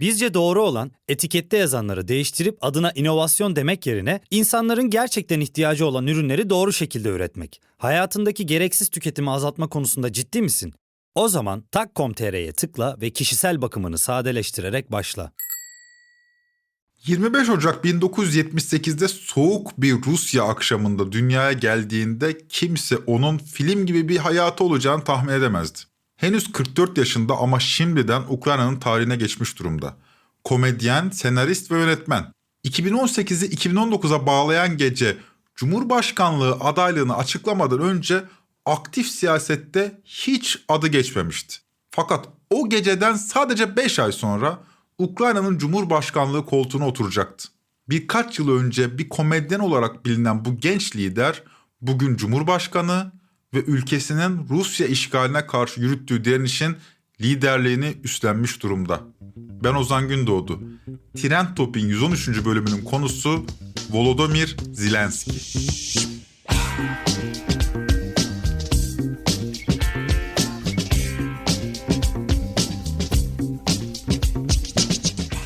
Bizce doğru olan etikette yazanları değiştirip adına inovasyon demek yerine insanların gerçekten ihtiyacı olan ürünleri doğru şekilde üretmek. Hayatındaki gereksiz tüketimi azaltma konusunda ciddi misin? O zaman tak.com.tr'ye tıkla ve kişisel bakımını sadeleştirerek başla. 25 Ocak 1978'de soğuk bir Rusya akşamında dünyaya geldiğinde kimse onun film gibi bir hayatı olacağını tahmin edemezdi. Henüz 44 yaşında ama şimdiden Ukrayna'nın tarihine geçmiş durumda. Komedyen, senarist ve yönetmen. 2018'i 2019'a bağlayan gece Cumhurbaşkanlığı adaylığını açıklamadan önce aktif siyasette hiç adı geçmemişti. Fakat o geceden sadece 5 ay sonra Ukrayna'nın Cumhurbaşkanlığı koltuğuna oturacaktı. Birkaç yıl önce bir komedyen olarak bilinen bu genç lider bugün Cumhurbaşkanı ve ülkesinin Rusya işgaline karşı yürüttüğü direnişin liderliğini üstlenmiş durumda. Ben Ozan Gündoğdu. Trend Top'in 113. bölümünün konusu Volodymyr Zelenski.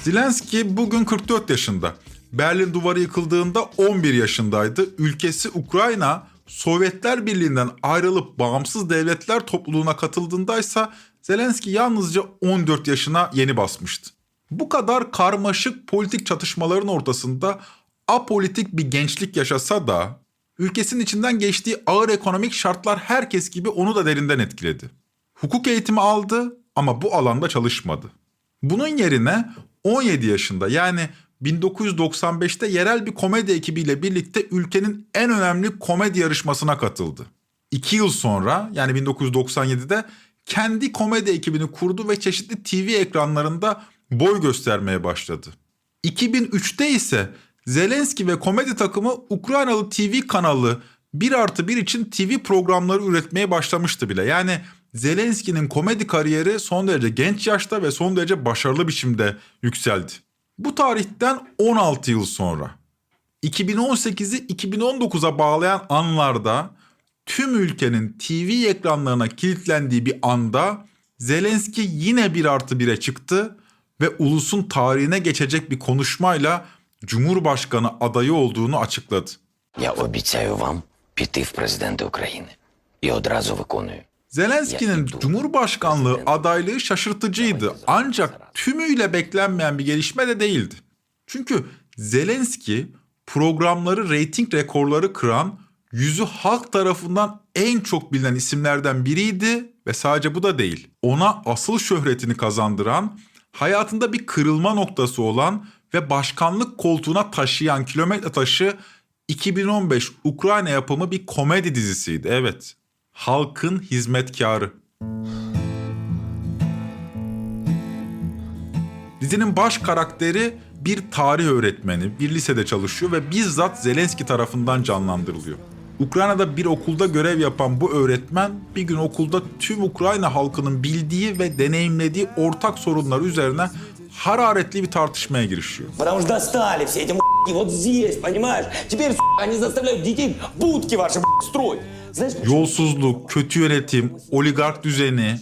Zelenski bugün 44 yaşında. Berlin duvarı yıkıldığında 11 yaşındaydı. Ülkesi Ukrayna Sovyetler Birliği'nden ayrılıp bağımsız devletler topluluğuna katıldığındaysa Zelenski yalnızca 14 yaşına yeni basmıştı. Bu kadar karmaşık politik çatışmaların ortasında apolitik bir gençlik yaşasa da ülkesinin içinden geçtiği ağır ekonomik şartlar herkes gibi onu da derinden etkiledi. Hukuk eğitimi aldı ama bu alanda çalışmadı. Bunun yerine 17 yaşında yani 1995'te yerel bir komedi ekibiyle birlikte ülkenin en önemli komedi yarışmasına katıldı. İki yıl sonra yani 1997'de kendi komedi ekibini kurdu ve çeşitli TV ekranlarında boy göstermeye başladı. 2003'te ise Zelenski ve komedi takımı Ukraynalı TV kanalı 1 artı 1 için TV programları üretmeye başlamıştı bile. Yani Zelenski'nin komedi kariyeri son derece genç yaşta ve son derece başarılı biçimde yükseldi. Bu tarihten 16 yıl sonra 2018'i 2019'a bağlayan anlarda tüm ülkenin TV ekranlarına kilitlendiği bir anda Zelenski yine 1 artı 1'e çıktı ve ulusun tarihine geçecek bir konuşmayla Cumhurbaşkanı adayı olduğunu açıkladı. Я обіцяю вам піти в президенти України. І одразу виконую. Zelenski'nin Cumhurbaşkanlığı adaylığı şaşırtıcıydı ancak tümüyle beklenmeyen bir gelişme de değildi. Çünkü Zelenski programları reyting rekorları kıran yüzü halk tarafından en çok bilinen isimlerden biriydi ve sadece bu da değil. Ona asıl şöhretini kazandıran, hayatında bir kırılma noktası olan ve başkanlık koltuğuna taşıyan kilometre taşı 2015 Ukrayna yapımı bir komedi dizisiydi. Evet Halkın hizmetkarı. Dizinin baş karakteri bir tarih öğretmeni, bir lisede çalışıyor ve bizzat Zelenski tarafından canlandırılıyor. Ukrayna'da bir okulda görev yapan bu öğretmen bir gün okulda tüm Ukrayna halkının bildiği ve deneyimlediği ortak sorunlar üzerine hararetli bir tartışmaya girişiyor. Потому что достали все эти м***ки вот здесь, понимаешь? Теперь, сука, они заставляют детей будки ваши м***, строить. Знаешь, Yolsuzluk, kötü yönetim, oligark düzeni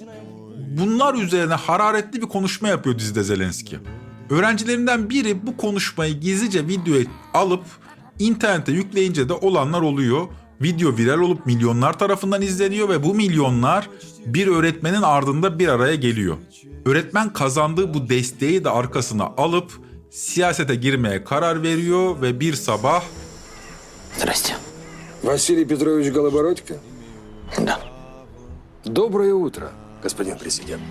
bunlar üzerine hararetli bir konuşma yapıyor dizide Zelenski. Öğrencilerinden biri bu konuşmayı gizlice videoya alıp internete yükleyince de olanlar oluyor. Video viral olup milyonlar tarafından izleniyor ve bu milyonlar bir öğretmenin ardında bir araya geliyor. Öğretmen kazandığı bu desteği de arkasına alıp siyasete girmeye karar veriyor ve bir sabah Здрасте. Василий Петрович Голобородько? Да. Доброе утро, господин президент.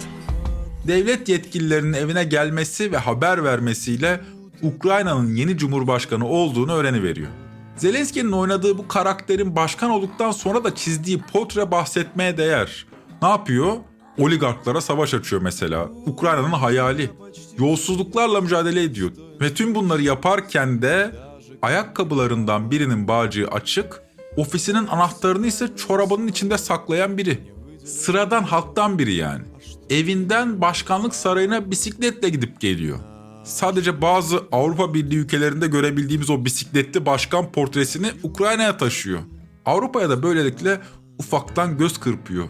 devlet yetkililerinin evine gelmesi ve haber vermesiyle Ukrayna'nın yeni cumhurbaşkanı olduğunu öğreniveriyor. Zelenski'nin oynadığı bu karakterin başkan olduktan sonra da çizdiği portre bahsetmeye değer. Ne yapıyor? Oligarklara savaş açıyor mesela. Ukrayna'nın hayali. Yolsuzluklarla mücadele ediyor. Ve tüm bunları yaparken de ayakkabılarından birinin bağcığı açık, ofisinin anahtarını ise çorabının içinde saklayan biri. Sıradan halktan biri yani. Evinden başkanlık sarayına bisikletle gidip geliyor. Sadece bazı Avrupa Birliği ülkelerinde görebildiğimiz o bisikletli başkan portresini Ukrayna'ya taşıyor. Avrupa'ya da böylelikle ufaktan göz kırpıyor.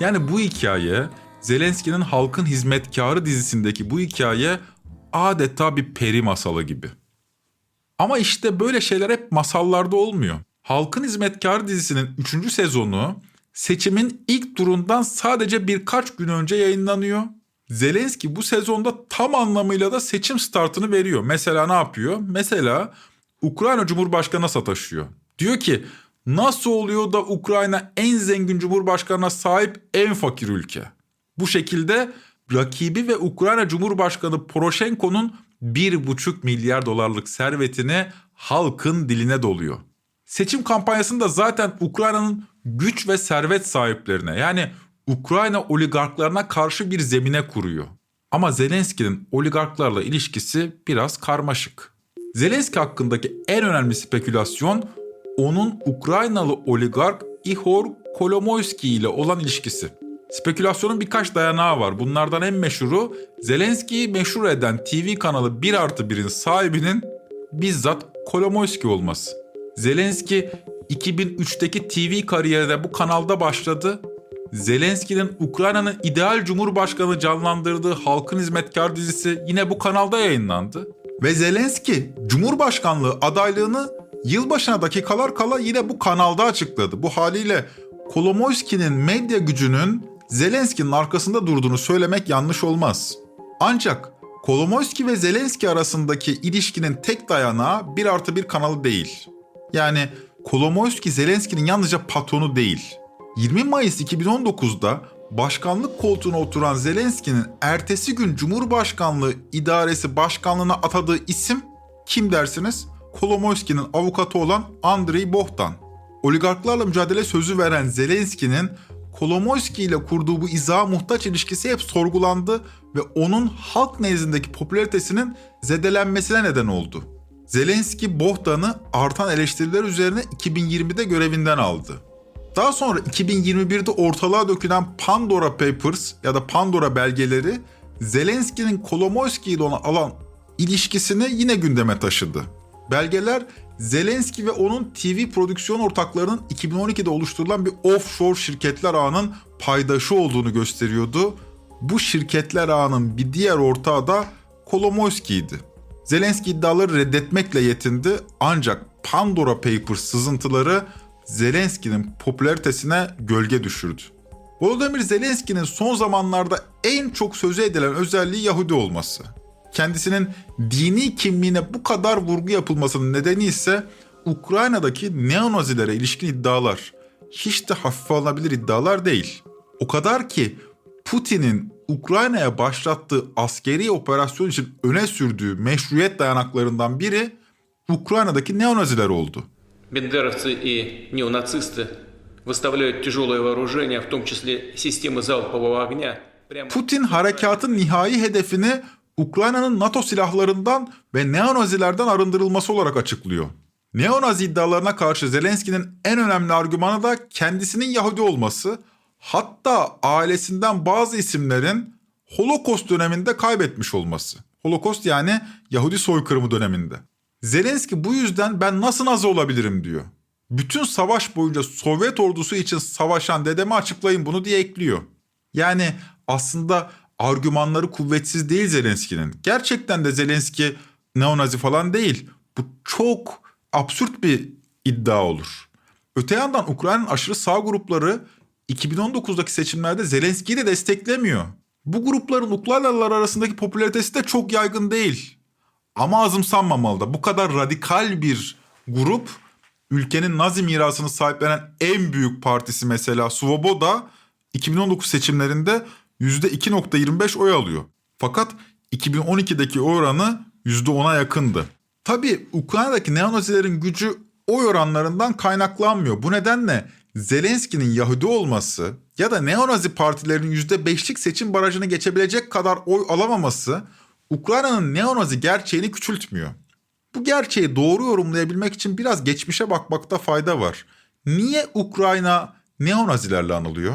Yani bu hikaye Zelenski'nin Halkın Hizmetkarı dizisindeki bu hikaye adeta bir peri masalı gibi. Ama işte böyle şeyler hep masallarda olmuyor. Halkın Hizmetkarı dizisinin 3. sezonu seçimin ilk turundan sadece birkaç gün önce yayınlanıyor. Zelenski bu sezonda tam anlamıyla da seçim startını veriyor. Mesela ne yapıyor? Mesela Ukrayna Cumhurbaşkanı'na sataşıyor. Diyor ki nasıl oluyor da Ukrayna en zengin cumhurbaşkanına sahip en fakir ülke? Bu şekilde rakibi ve Ukrayna Cumhurbaşkanı Poroshenko'nun 1,5 milyar dolarlık servetini halkın diline doluyor. Seçim kampanyasında zaten Ukrayna'nın güç ve servet sahiplerine yani Ukrayna oligarklarına karşı bir zemine kuruyor. Ama Zelenski'nin oligarklarla ilişkisi biraz karmaşık. Zelenski hakkındaki en önemli spekülasyon onun Ukraynalı oligark Ihor Kolomoyski ile olan ilişkisi. Spekülasyonun birkaç dayanağı var. Bunlardan en meşhuru Zelenski'yi meşhur eden TV kanalı 1 artı 1'in sahibinin bizzat Kolomoyski olması. Zelenski 2003'teki TV kariyerine bu kanalda başladı. Zelenski'nin Ukrayna'nın ideal cumhurbaşkanı canlandırdığı Halkın Hizmetkar dizisi yine bu kanalda yayınlandı. Ve Zelenski Cumhurbaşkanlığı adaylığını yılbaşına dakikalar kala yine bu kanalda açıkladı. Bu haliyle Kolomoyski'nin medya gücünün Zelenski'nin arkasında durduğunu söylemek yanlış olmaz. Ancak Kolomoyski ve Zelenski arasındaki ilişkinin tek dayanağı 1 artı 1 kanalı değil. Yani Kolomoyski Zelenski'nin yalnızca patronu değil. 20 Mayıs 2019'da başkanlık koltuğuna oturan Zelenski'nin ertesi gün Cumhurbaşkanlığı İdaresi Başkanlığına atadığı isim kim dersiniz? Kolomoyski'nin avukatı olan Andrei Bohdan. Oligarklarla mücadele sözü veren Zelenski'nin Kolomoyski ile kurduğu bu izaha muhtaç ilişkisi hep sorgulandı ve onun halk nezdindeki popülaritesinin zedelenmesine neden oldu. Zelenski Bohdan'ı artan eleştiriler üzerine 2020'de görevinden aldı. Daha sonra 2021'de ortalığa dökülen Pandora Papers ya da Pandora belgeleri Zelenski'nin Kolomoyski ile olan ilişkisini yine gündeme taşıdı. Belgeler Zelenski ve onun TV prodüksiyon ortaklarının 2012'de oluşturulan bir offshore şirketler ağının paydaşı olduğunu gösteriyordu. Bu şirketler ağının bir diğer ortağı da Kolomoyski'ydi. Zelenski iddiaları reddetmekle yetindi ancak Pandora Papers sızıntıları Zelenski'nin popülaritesine gölge düşürdü. Volodymyr Zelenski'nin son zamanlarda en çok sözü edilen özelliği Yahudi olması Kendisinin dini kimliğine bu kadar vurgu yapılmasının nedeni ise Ukrayna'daki neonazilere ilişkin iddialar. Hiç de hafife alınabilir iddialar değil. O kadar ki Putin'in Ukrayna'ya başlattığı askeri operasyon için öne sürdüğü meşruiyet dayanaklarından biri Ukrayna'daki neonaziler oldu. Бендеровцы и неонацисты выставляют тяжелое вооружение, в том числе системы залпового огня, прямо Putin harekatın nihai hedefini Ukrayna'nın NATO silahlarından ve neonazilerden arındırılması olarak açıklıyor. Neonazi iddialarına karşı Zelenski'nin en önemli argümanı da kendisinin Yahudi olması, hatta ailesinden bazı isimlerin Holocaust döneminde kaybetmiş olması. Holocaust yani Yahudi soykırımı döneminde. Zelenski bu yüzden ben nasıl Nazi olabilirim diyor. Bütün savaş boyunca Sovyet ordusu için savaşan dedeme açıklayın bunu diye ekliyor. Yani aslında argümanları kuvvetsiz değil Zelenski'nin. Gerçekten de Zelenski neonazi falan değil. Bu çok absürt bir iddia olur. Öte yandan Ukrayna'nın aşırı sağ grupları 2019'daki seçimlerde Zelenski'yi de desteklemiyor. Bu grupların Ukraynalılar arasındaki popülaritesi de çok yaygın değil. Ama azımsanmamalı da bu kadar radikal bir grup ülkenin Nazi mirasını sahiplenen en büyük partisi mesela Svoboda 2019 seçimlerinde %2.25 oy alıyor. Fakat 2012'deki oy oranı %10'a yakındı. Tabii Ukrayna'daki neonazilerin gücü oy oranlarından kaynaklanmıyor. Bu nedenle Zelenski'nin Yahudi olması ya da neonazi partilerin %5'lik seçim barajını geçebilecek kadar oy alamaması Ukrayna'nın neonazi gerçeğini küçültmüyor. Bu gerçeği doğru yorumlayabilmek için biraz geçmişe bakmakta fayda var. Niye Ukrayna neonazilerle anılıyor?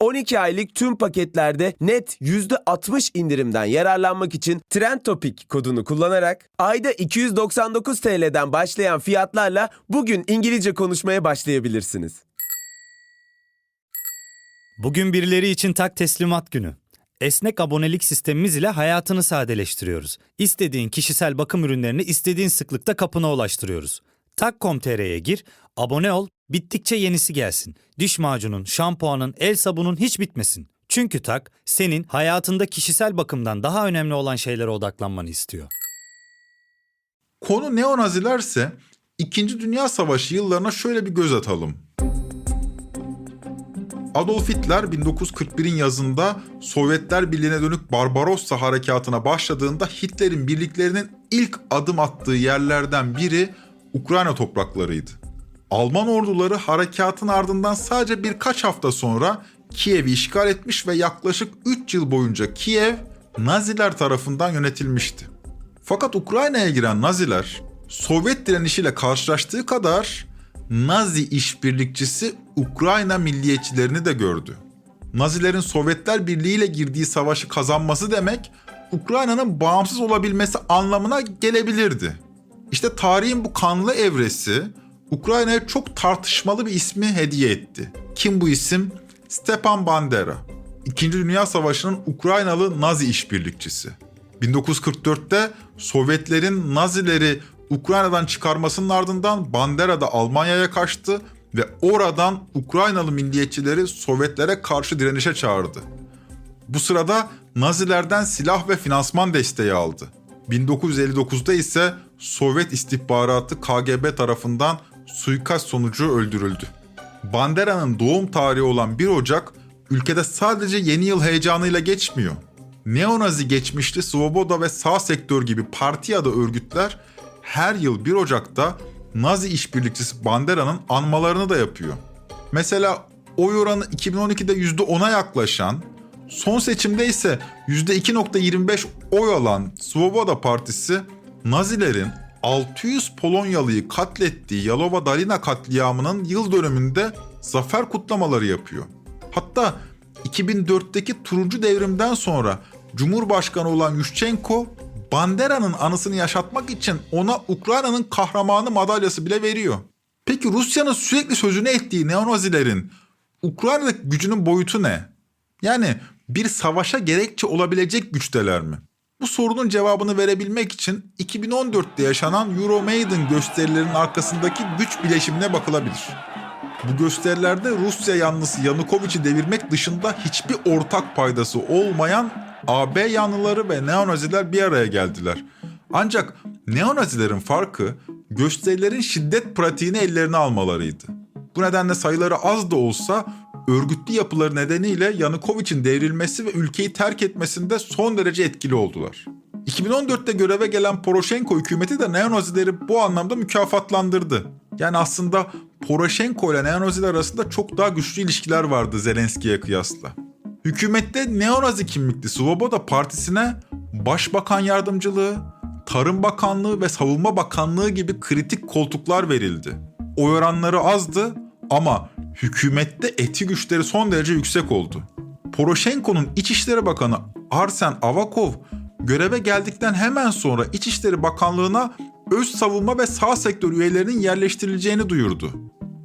12 aylık tüm paketlerde net %60 indirimden yararlanmak için Trend Topic kodunu kullanarak ayda 299 TL'den başlayan fiyatlarla bugün İngilizce konuşmaya başlayabilirsiniz. Bugün birileri için tak teslimat günü. Esnek abonelik sistemimiz ile hayatını sadeleştiriyoruz. İstediğin kişisel bakım ürünlerini istediğin sıklıkta kapına ulaştırıyoruz. Tak.com.tr'ye gir, abone ol, bittikçe yenisi gelsin. Diş macunun, şampuanın, el sabunun hiç bitmesin. Çünkü Tak, senin hayatında kişisel bakımdan daha önemli olan şeylere odaklanmanı istiyor. Konu neonazilerse İkinci Dünya Savaşı yıllarına şöyle bir göz atalım. Adolf Hitler 1941'in yazında Sovyetler Birliği'ne dönük Barbarossa harekatına başladığında Hitler'in birliklerinin ilk adım attığı yerlerden biri Ukrayna topraklarıydı. Alman orduları harekatın ardından sadece birkaç hafta sonra Kiev'i işgal etmiş ve yaklaşık 3 yıl boyunca Kiev Naziler tarafından yönetilmişti. Fakat Ukrayna'ya giren Naziler Sovyet direnişiyle karşılaştığı kadar Nazi işbirlikçisi Ukrayna milliyetçilerini de gördü. Nazilerin Sovyetler Birliği ile girdiği savaşı kazanması demek Ukrayna'nın bağımsız olabilmesi anlamına gelebilirdi. İşte tarihin bu kanlı evresi Ukrayna'ya çok tartışmalı bir ismi hediye etti. Kim bu isim? Stepan Bandera. İkinci Dünya Savaşı'nın Ukraynalı Nazi işbirlikçisi. 1944'te Sovyetlerin Nazileri Ukrayna'dan çıkarmasının ardından Bandera da Almanya'ya kaçtı ve oradan Ukraynalı milliyetçileri Sovyetlere karşı direnişe çağırdı. Bu sırada Nazilerden silah ve finansman desteği aldı. 1959'da ise Sovyet istihbaratı KGB tarafından suikast sonucu öldürüldü. Bandera'nın doğum tarihi olan 1 Ocak ülkede sadece yeni yıl heyecanıyla geçmiyor. Neonazi geçmişli Svoboda ve sağ sektör gibi parti ya da örgütler her yıl 1 Ocak'ta Nazi işbirlikçisi Bandera'nın anmalarını da yapıyor. Mesela oy oranı 2012'de %10'a yaklaşan, son seçimde ise %2.25 oy alan Svoboda Partisi, Nazilerin 600 Polonyalı'yı katlettiği Yalova Dalina katliamının yıl dönümünde zafer kutlamaları yapıyor. Hatta 2004'teki turuncu devrimden sonra Cumhurbaşkanı olan Yushchenko Bandera'nın anısını yaşatmak için ona Ukrayna'nın kahramanı madalyası bile veriyor. Peki Rusya'nın sürekli sözünü ettiği neonazilerin Ukrayna'daki gücünün boyutu ne? Yani bir savaşa gerekçe olabilecek güçteler mi? Bu sorunun cevabını verebilmek için 2014'te yaşanan Euromaidan gösterilerinin arkasındaki güç bileşimine bakılabilir. Bu gösterilerde Rusya yanlısı Yanukovic'i devirmek dışında hiçbir ortak paydası olmayan AB yanlıları ve neonaziler bir araya geldiler. Ancak neonazilerin farkı gösterilerin şiddet pratiğini ellerine almalarıydı. Bu nedenle sayıları az da olsa örgütlü yapıları nedeniyle Yanukovic'in devrilmesi ve ülkeyi terk etmesinde son derece etkili oldular. 2014'te göreve gelen Poroshenko hükümeti de neonazileri bu anlamda mükafatlandırdı. Yani aslında Poroshenko ile neonaziler arasında çok daha güçlü ilişkiler vardı Zelenski'ye kıyasla. Hükümette neonazi kimlikli Svoboda Partisi'ne Başbakan Yardımcılığı, Tarım Bakanlığı ve Savunma Bakanlığı gibi kritik koltuklar verildi. Oy oranları azdı ama hükümette eti güçleri son derece yüksek oldu. Poroshenko'nun İçişleri Bakanı Arsen Avakov göreve geldikten hemen sonra İçişleri Bakanlığı'na öz savunma ve sağ sektör üyelerinin yerleştirileceğini duyurdu.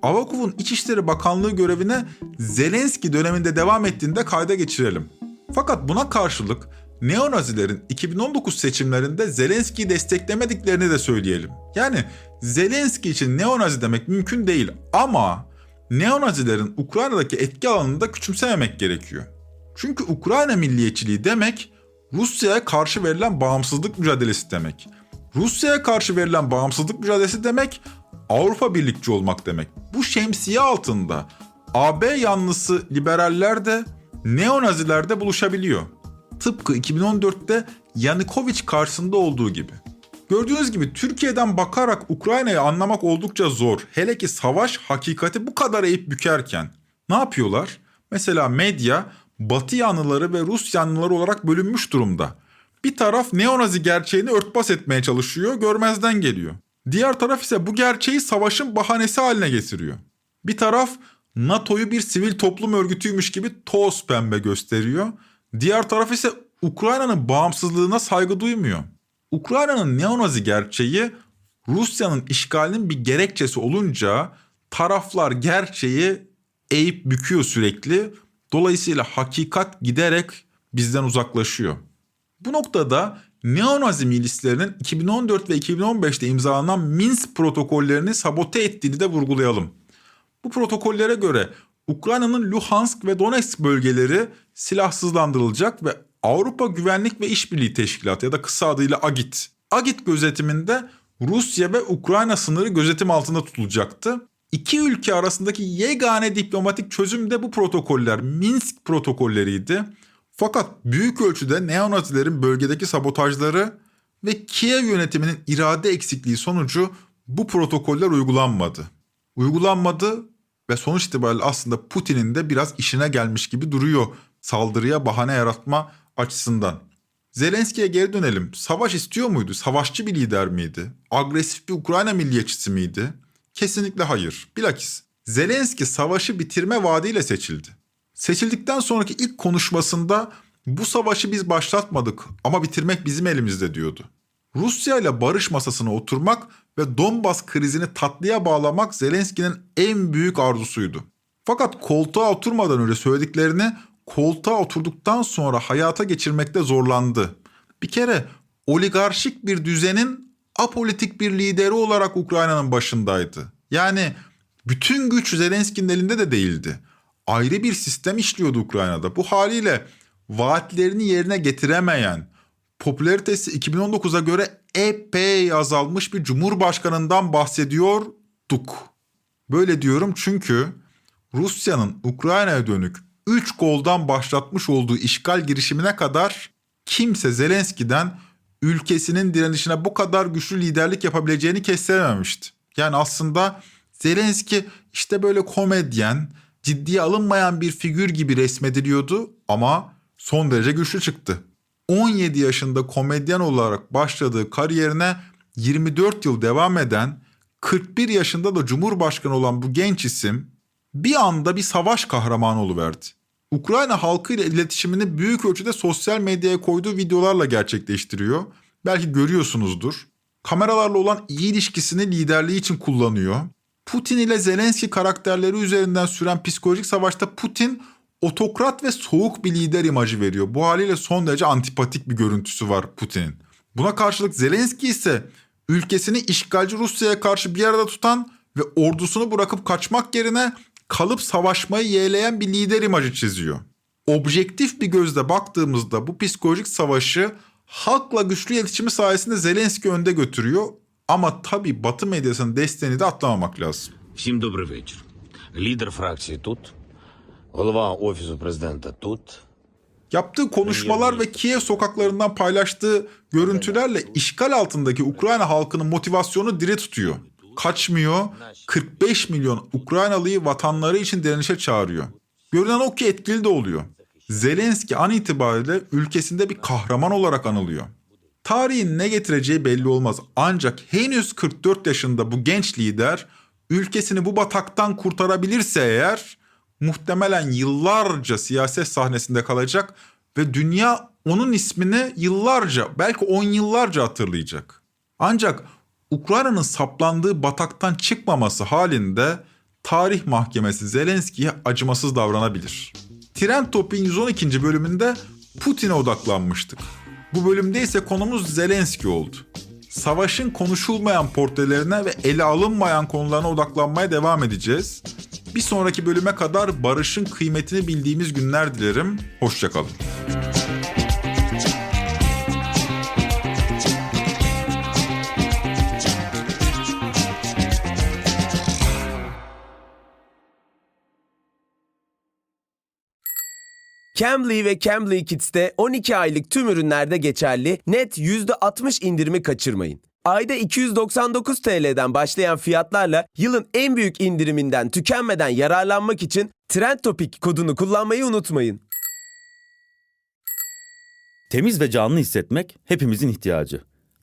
Avakov'un İçişleri Bakanlığı görevine Zelenski döneminde devam ettiğinde kayda geçirelim. Fakat buna karşılık neonazilerin 2019 seçimlerinde Zelenski'yi desteklemediklerini de söyleyelim. Yani Zelenski için neonazi demek mümkün değil ama neonazilerin Ukrayna'daki etki alanını da küçümsememek gerekiyor. Çünkü Ukrayna milliyetçiliği demek Rusya'ya karşı verilen bağımsızlık mücadelesi demek. Rusya'ya karşı verilen bağımsızlık mücadelesi demek Avrupa birlikçi olmak demek. Bu şemsiye altında AB yanlısı liberaller de neonaziler de buluşabiliyor. Tıpkı 2014'te Yanukovic karşısında olduğu gibi. Gördüğünüz gibi Türkiye'den bakarak Ukrayna'yı anlamak oldukça zor. Hele ki savaş hakikati bu kadar eğip bükerken. Ne yapıyorlar? Mesela medya Batı yanlıları ve Rus yanlıları olarak bölünmüş durumda. Bir taraf neonazi gerçeğini örtbas etmeye çalışıyor, görmezden geliyor. Diğer taraf ise bu gerçeği savaşın bahanesi haline getiriyor. Bir taraf NATO'yu bir sivil toplum örgütüymüş gibi toz pembe gösteriyor. Diğer taraf ise Ukrayna'nın bağımsızlığına saygı duymuyor. Ukrayna'nın neonazi gerçeği Rusya'nın işgalinin bir gerekçesi olunca taraflar gerçeği eğip büküyor sürekli. Dolayısıyla hakikat giderek bizden uzaklaşıyor. Bu noktada neonazi milislerinin 2014 ve 2015'te imzalanan Minsk protokollerini sabote ettiğini de vurgulayalım. Bu protokollere göre Ukrayna'nın Luhansk ve Donetsk bölgeleri silahsızlandırılacak ve Avrupa Güvenlik ve İşbirliği Teşkilatı ya da kısa adıyla AGİT. AGİT gözetiminde Rusya ve Ukrayna sınırı gözetim altında tutulacaktı. İki ülke arasındaki yegane diplomatik çözüm de bu protokoller Minsk protokolleriydi. Fakat büyük ölçüde neonazilerin bölgedeki sabotajları ve Kiev yönetiminin irade eksikliği sonucu bu protokoller uygulanmadı. Uygulanmadı ve sonuç itibariyle aslında Putin'in de biraz işine gelmiş gibi duruyor saldırıya bahane yaratma açısından. Zelenski'ye geri dönelim. Savaş istiyor muydu? Savaşçı bir lider miydi? Agresif bir Ukrayna milliyetçisi miydi? Kesinlikle hayır. Bilakis Zelenski savaşı bitirme vaadiyle seçildi. Seçildikten sonraki ilk konuşmasında bu savaşı biz başlatmadık ama bitirmek bizim elimizde diyordu. Rusya ile barış masasına oturmak ve Donbas krizini tatlıya bağlamak Zelenski'nin en büyük arzusuydu. Fakat koltuğa oturmadan önce söylediklerini koltuğa oturduktan sonra hayata geçirmekte zorlandı. Bir kere oligarşik bir düzenin apolitik bir lideri olarak Ukrayna'nın başındaydı. Yani bütün güç Zelenski'nin elinde de değildi. Ayrı bir sistem işliyordu Ukrayna'da. Bu haliyle vaatlerini yerine getiremeyen, popülaritesi 2019'a göre epey azalmış bir cumhurbaşkanından bahsediyorduk. Böyle diyorum çünkü Rusya'nın Ukrayna'ya dönük 3 goldan başlatmış olduğu işgal girişimine kadar kimse Zelenski'den ülkesinin direnişine bu kadar güçlü liderlik yapabileceğini kestirememişti. Yani aslında Zelenski işte böyle komedyen, ciddiye alınmayan bir figür gibi resmediliyordu ama son derece güçlü çıktı. 17 yaşında komedyen olarak başladığı kariyerine 24 yıl devam eden 41 yaşında da cumhurbaşkanı olan bu genç isim bir anda bir savaş kahramanı oluverdi. Ukrayna halkı ile iletişimini büyük ölçüde sosyal medyaya koyduğu videolarla gerçekleştiriyor. Belki görüyorsunuzdur. Kameralarla olan iyi ilişkisini liderliği için kullanıyor. Putin ile Zelenski karakterleri üzerinden süren psikolojik savaşta Putin otokrat ve soğuk bir lider imajı veriyor. Bu haliyle son derece antipatik bir görüntüsü var Putin'in. Buna karşılık Zelenski ise ülkesini işgalci Rusya'ya karşı bir arada tutan ve ordusunu bırakıp kaçmak yerine kalıp savaşmayı yeğleyen bir lider imajı çiziyor. Objektif bir gözle baktığımızda bu psikolojik savaşı halkla güçlü iletişimi sayesinde Zelenski önde götürüyor. Ama tabii Batı medyasının desteğini de atlamamak lazım. Всім добрий вечір. Лідер фракції тут, голова офісу президента тут. Yaptığı konuşmalar ve Kiev sokaklarından paylaştığı görüntülerle işgal altındaki Ukrayna halkının motivasyonu diri tutuyor. Kaçmıyor, 45 milyon Ukraynalıyı vatanları için direnişe çağırıyor. Görünen o ki etkili de oluyor. Zelenski an itibariyle ülkesinde bir kahraman olarak anılıyor. Tarihin ne getireceği belli olmaz ancak henüz 44 yaşında bu genç lider ülkesini bu bataktan kurtarabilirse eğer muhtemelen yıllarca siyaset sahnesinde kalacak ve dünya onun ismini yıllarca belki 10 yıllarca hatırlayacak. Ancak Ukrayna'nın saplandığı bataktan çıkmaması halinde tarih mahkemesi Zelenski'ye acımasız davranabilir. Tren Topik'in 112. bölümünde Putin'e odaklanmıştık. Bu bölümde ise konumuz Zelenski oldu. Savaşın konuşulmayan portrelerine ve ele alınmayan konularına odaklanmaya devam edeceğiz. Bir sonraki bölüme kadar barışın kıymetini bildiğimiz günler dilerim. Hoşçakalın. Cambly ve Cambly Kids'te 12 aylık tüm ürünlerde geçerli net %60 indirimi kaçırmayın. Ayda 299 TL'den başlayan fiyatlarla yılın en büyük indiriminden tükenmeden yararlanmak için Trend Topic kodunu kullanmayı unutmayın. Temiz ve canlı hissetmek hepimizin ihtiyacı.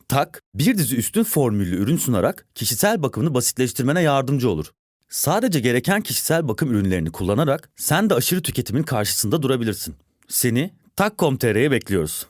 Tak, bir dizi üstün formüllü ürün sunarak kişisel bakımını basitleştirmene yardımcı olur. Sadece gereken kişisel bakım ürünlerini kullanarak sen de aşırı tüketimin karşısında durabilirsin. Seni Tak.com.tr'ye bekliyoruz.